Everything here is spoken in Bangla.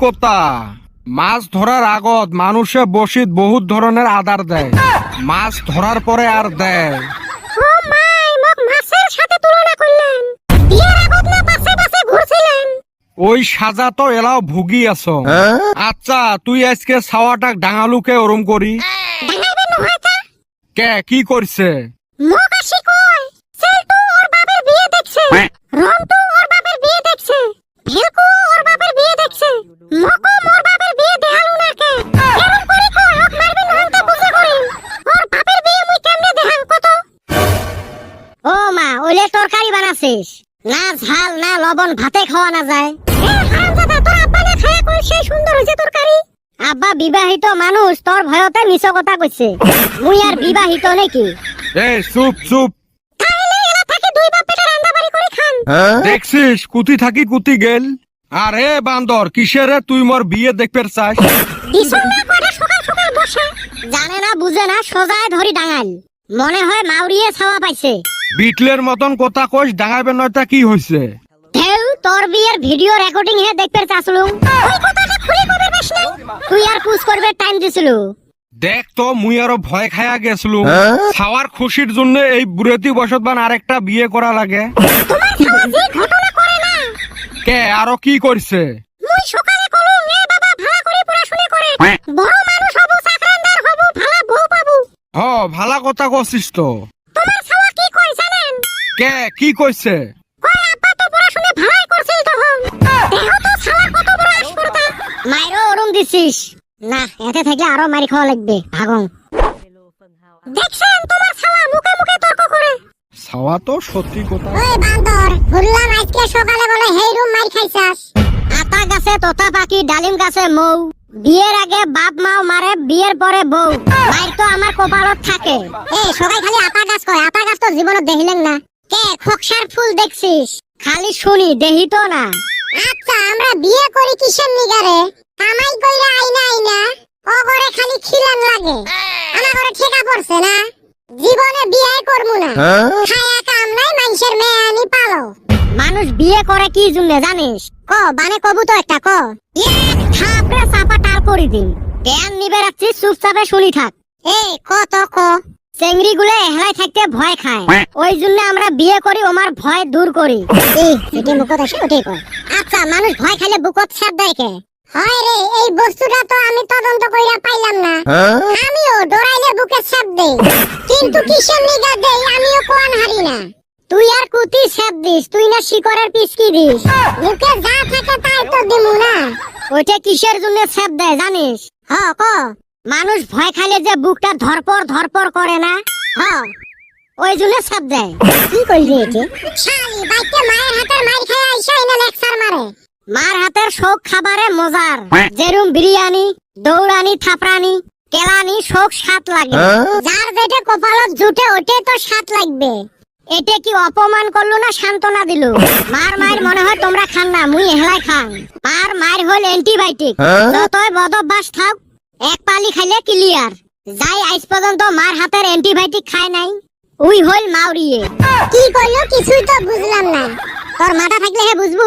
কথা। মাছ ধরার আগত মানুষে বসিত বহুত ধরনের আদার দেয়। মাছ ধরার পরে আর দেয়। ও ওই সাজা তো এলাও ভুগি আছ। আচ্ছা তুই আজকে ছাওয়াটাক ডাঙালুকে ওরম করি কে কি করছে ওলে তরকারি বানাছিস? না ঝাল না লবণ ভাতে খাওয়া না যায়। এ হারামজাদা তোর আব্বা না খায়া কই সেই সুন্দর হইছে তরকারি। আব্বা বিবাহিত মানুষ তোর ভয়তে মিছ কথা কইছে। মুই আর বিবাহিত নাকি? এই চুপ চুপ। তাহলে এলা থাকি দুই বাপ বেটা রান্না বাড়ি করে খান। দেখছিস কুতি থাকি কুতি গেল। আর এ বান্দর কিসেরে তুই মোর বিয়ে দেখতে চাস? দিছন না কয়টা সকাল সকাল বসে। জানে না বুঝে না সোজায় ধরি ডাঙাল। মনে হয় মাউরিয়ে ছাওয়া পাইছে। বিটলের মতন কথা কইস ডাঙাইবে নয়টা কি হইছে? ঢেউ তোর বিয়ের ভিডিও রেকর্ডিং হে দেখতে চাসলুম ওই কথাটা খুলে কবে বেশ নাই তুই আর পুশ করবে টাইম দিছিলু। দেখ তো মুই আরও ভয় খায়া গেছলু। খাওয়ার খুশির জন্য এই বুড়েতি বসত বান আরেকটা বিয়ে করা লাগে। তোমার ছাওয়া যে ঘটনা করে না? কে আরও কি করছে মুই সকালে কলম এ বাবা ভালো করে পড়াশোনা করে। বড় মানুষ হবু চাকরানদার হবু ভালো বউ পাবু। হ ভালা কথা কছিস তো। কে? কি কইছে? কই আব্বা তো পড়াশোনা ভালোই করছিল তখন। দেহ তো ছাওয়ার কত বড় আস্পর্ধা মাইরো ওরম দিছিস। না এতে থাকলে আরও মারি খাওয়া লাগবে ভাগং। দেখছেন তোমার ছাওয়া মুখে মুখে তর্ক করে? ছাওয়া তো সত্যি কথা। ওই বান্দর শুনলাম আজকে সকালে বলে হেই রুম মার খাইছাস। আতা গাছে তোতা পাখি ডালিম গাছে মৌ। বিয়ের আগে বাপ মাও মারে বিয়ের পরে বউ। মায়ের তো আমার কপালত থাকে। এই সবাই খালি আতা গাছ কয় আতা গাছ তো জীবনে দেখিলেন না। কে খোকসার ফুল দেখছিস? খালি শুনি দেহি তো না। আচ্ছা আমরা বিয়ে করি কিসের নিগারে? কামাই কইরা আইনা আইনা ও ঘরে খালি খিলান লাগে। আমার ঘরে ঠেকা পড়ছে না। জীবনে বিয়ে করব না। খায়া কাম নাই মানুষের মেয়ে আনি পালো। মানুষ বিয়ে করে কি জন্য জানিস? ক বানে কবু তো একটা ক। এক থাপড়ে চাপা টাল করে দিন জ্ঞান নিবে রাখছি চুপচাপে শুনি থাক। এ ক তো ক চেংড়ি গুলো এহলাই থাকতে ভয় খায়। ওই জন্য আমরা বিয়ে করি ওমার ভয় দূর করি। এই মুখত আসে ওটাই কর আচ্ছা মানুষ ভয় খাইলে বুকত সাপ দেয় কে? হয় রে এই বস্তুটা তো আমি তদন্ত কইরা পাইলাম না। আমিও ডরাইলে বুকে ছাপ দেই। কিন্তু কিসের নিগা দেই আমিও কোয়ান হারি না। তুই আর কুতি ছাপ দিস তুই না শিকরের পিসকি দিস। বুকে যা থাকে তাই তো দিমু না। ওইটা কিসের জন্য ছাপ দেয় জানিস? হ ক। মানুষ ভয় খালে যে বুকটা ধরপর ধরপর করে না? হ ওই জন্য ছাপ দেয়। কি কইলি এটি শালি বাইকে মায়ের হাতের মাইর খায় আইসা এনে লেকচার মারে। মার হাতের শোক খাবারে মজার। যেরুম বিরিয়ানি দৌড়ানি থাপড়ানি কেলানি শোক স্বাদ লাগে। যার যেটা কপালত জুটে ওটাই তো স্বাদ লাগবে। এটা কি অপমান করল না সান্ত্বনা দিল? মার মায়ের মনে হয় তোমরা খান না মুই হেলাই খান। মার মায়ের হল অ্যান্টিবায়োটিক। যতই বদভ্যাস থাক এক পালি খাইলে ক্লিয়ার যাই আজ পর্যন্ত মার হাতের অ্যান্টিবায়োটিক খায় নাই। উই হইল মাউরিয়ে কি কইলো কিছুই তো বুঝলাম না তোর মাথা থাকলে হে বুঝবু।